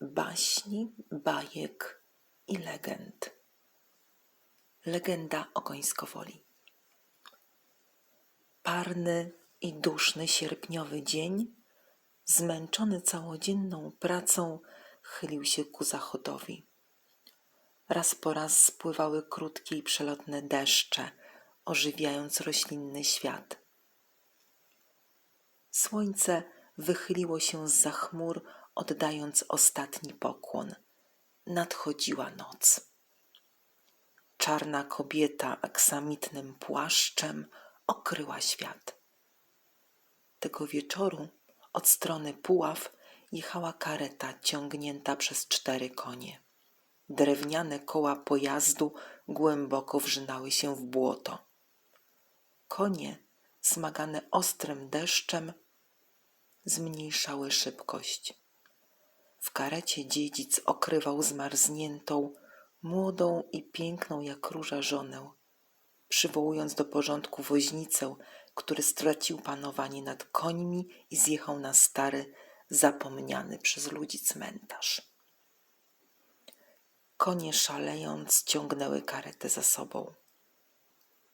baśni, bajek i legend. Legenda o Końskowoli. Parny i duszny sierpniowy dzień, zmęczony całodzienną pracą, chylił się ku zachodowi. Raz po raz spływały krótkie i przelotne deszcze, ożywiając roślinny świat. Słońce wychyliło się z za chmur, oddając ostatni pokłon. Nadchodziła noc. Czarna kobieta aksamitnym płaszczem okryła świat. Tego wieczoru od strony Puław jechała kareta ciągnięta przez cztery konie. Drewniane koła pojazdu głęboko wrzynały się w błoto. Konie, smagane ostrym deszczem, zmniejszały szybkość. W karecie dziedzic okrywał zmarzniętą, młodą i piękną jak róża żonę, przywołując do porządku woźnicę, który stracił panowanie nad końmi i zjechał na stary, zapomniany przez ludzi cmentarz. Konie szalejąc ciągnęły karetę za sobą.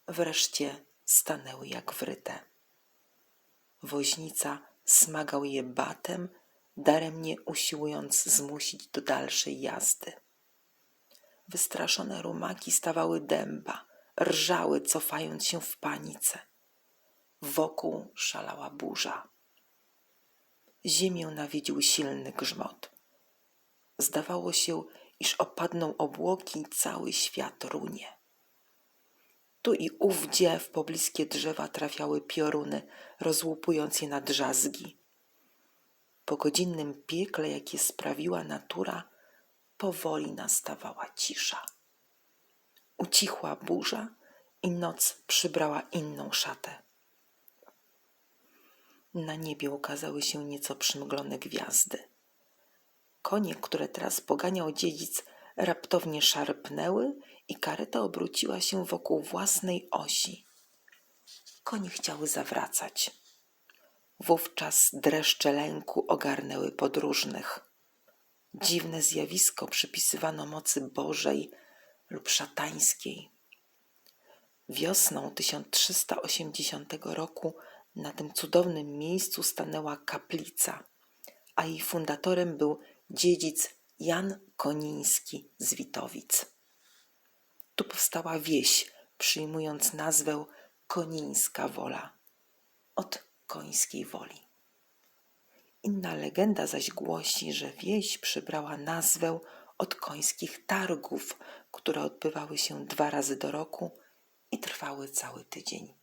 Wreszcie stanęły jak wryte. Woźnica smagał je batem, daremnie usiłując zmusić do dalszej jazdy. Wystraszone rumaki stawały dęba, rżały, cofając się w panice. Wokół szalała burza. Ziemię nawiedził silny grzmot. Zdawało się, iż opadną obłoki i cały świat runie. Tu i ówdzie w pobliskie drzewa trafiały pioruny, rozłupując je na drzazgi. Po godzinnym piekle, jakie sprawiła natura, powoli nastawała cisza. Ucichła burza i noc przybrała inną szatę. Na niebie ukazały się nieco przymglone gwiazdy. Konie, które teraz poganiał dziedzic, raptownie szarpnęły i kareta obróciła się wokół własnej osi. Konie chciały zawracać. Wówczas dreszcze lęku ogarnęły podróżnych. Dziwne zjawisko przypisywano mocy Bożej lub szatańskiej. Wiosną 1380 roku na tym cudownym miejscu stanęła kaplica, a jej fundatorem był dziedzic Jan Koniński z Witowic. Tu powstała wieś, przyjmując nazwę Konińska Wola od końskiej woli. Inna legenda zaś głosi, że wieś przybrała nazwę od końskich targów, które odbywały się dwa razy do roku i trwały cały tydzień.